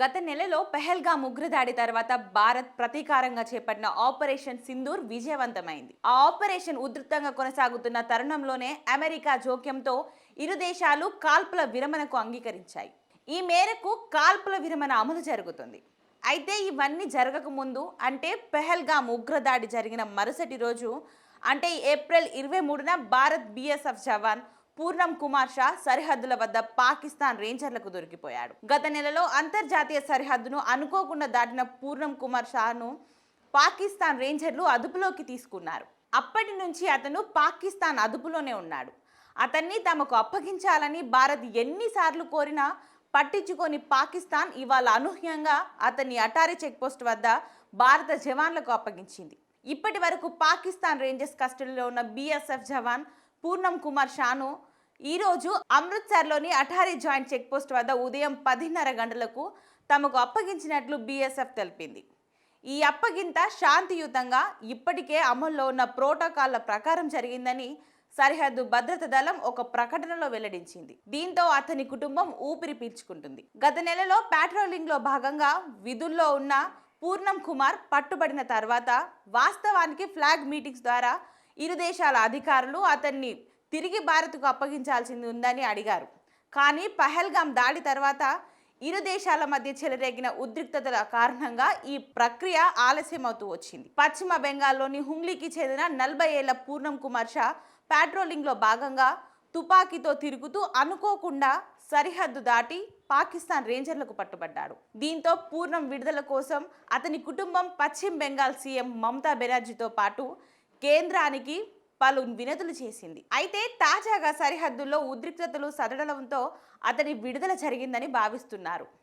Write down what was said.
గత నెలలో పెహల్గా ఉగ్రదాడి తర్వాత భారత్ ప్రతీకారంగా చేపట్టిన ఆపరేషన్ సింధూర్ విజయవంతమైంది. ఆ ఆపరేషన్ ఉధృతంగా కొనసాగుతున్న తరుణంలోనే అమెరికా జోక్యంతో ఇరు దేశాలు కాల్పుల విరమణకు అంగీకరించాయి. ఈ మేరకు కాల్పుల విరమణ అమలు జరుగుతుంది. అయితే ఇవన్నీ జరగక ముందు అంటే పెహల్గామ్ ఉగ్రదాడి జరిగిన మరుసటి రోజు అంటే ఏప్రిల్ ఇరవై మూడున భారత్ బీఎస్ఎఫ్ జవాన్ పూర్ణం కుమార్ షా సరిహద్దుల వద్ద పాకిస్తాన్ రేంజర్లకు దొరికిపోయాడు. గత నెలలో అంతర్జాతీయ సరిహద్దును అనుకోకుండా దాటిన పూర్ణం కుమార్ షాను పాకిస్తాన్ రేంజర్లు అదుపులోకి తీసుకున్నారు. అప్పటి నుంచి అతను పాకిస్తాన్ అదుపులోనే ఉన్నాడు. అతన్ని తమకు అప్పగించాలని భారత్ ఎన్నిసార్లు కోరినా పట్టించుకొని పాకిస్తాన్ ఇవాళ అనూహ్యంగా అతన్ని అటారీ చెక్పోస్ట్ వద్ద భారత జవాన్లకు అప్పగించింది. ఇప్పటి వరకు పాకిస్తాన్ రేంజర్స్ కస్టడీలో ఉన్న బీఎస్ఎఫ్ జవాన్ పూర్ణం కుమార్ షాను. ఈరోజు అమృత్సర్లోని అటారీ జాయింట్ చెక్పోస్ట్ వద్ద ఉదయం పదిన్నర గంటలకు తమకు అప్పగించినట్లు బీఎస్ఎఫ్ తెలిపింది. ఈ అప్పగింత శాంతియుతంగా ఇప్పటికే అమల్లో ఉన్న ప్రోటోకాల్ల ప్రకారం జరిగిందని సరిహద్దు భద్రత దళం ఒక ప్రకటనలో వెల్లడించింది. దీంతో అతని కుటుంబం ఊపిరి పీల్చుకుంటుంది. గత నెలలో ప్యాట్రోలింగ్లో భాగంగా విధుల్లో ఉన్న పూర్ణం కుమార్ పట్టుబడిన తర్వాత వాస్తవానికి ఫ్లాగ్ మీటింగ్స్ ద్వారా ఇరు దేశాల అధికారులు అతన్ని తిరిగి భారత్కు అప్పగించాల్సింది ఉందని అడిగారు. కానీ పహల్గాం దాడి తర్వాత ఇరు దేశాల మధ్య చెలరేగిన ఉద్రిక్తతల కారణంగా ఈ ప్రక్రియ ఆలస్యమవుతూ వచ్చింది. పశ్చిమ బెంగాల్లోని హుంగ్లీకి చెందిన నలభై ఏళ్ళ పూర్ణం కుమార్ షా పాట్రోలింగ్లో భాగంగా తుపాకీతో తిరుగుతూ అనుకోకుండా సరిహద్దు దాటి పాకిస్తాన్ రేంజర్లకు పట్టుబడ్డాడు. దీంతో పూర్ణం విడుదల కోసం అతని కుటుంబం పశ్చిమ బెంగాల్ సీఎం మమతా బెనర్జీతో పాటు కేంద్రానికి పలు వినతులు చేసింది. అయితే తాజాగా సరిహద్దుల్లో ఉద్రిక్తతలు సదడడంతో అతని విడుదల జరిగిందని భావిస్తున్నారు.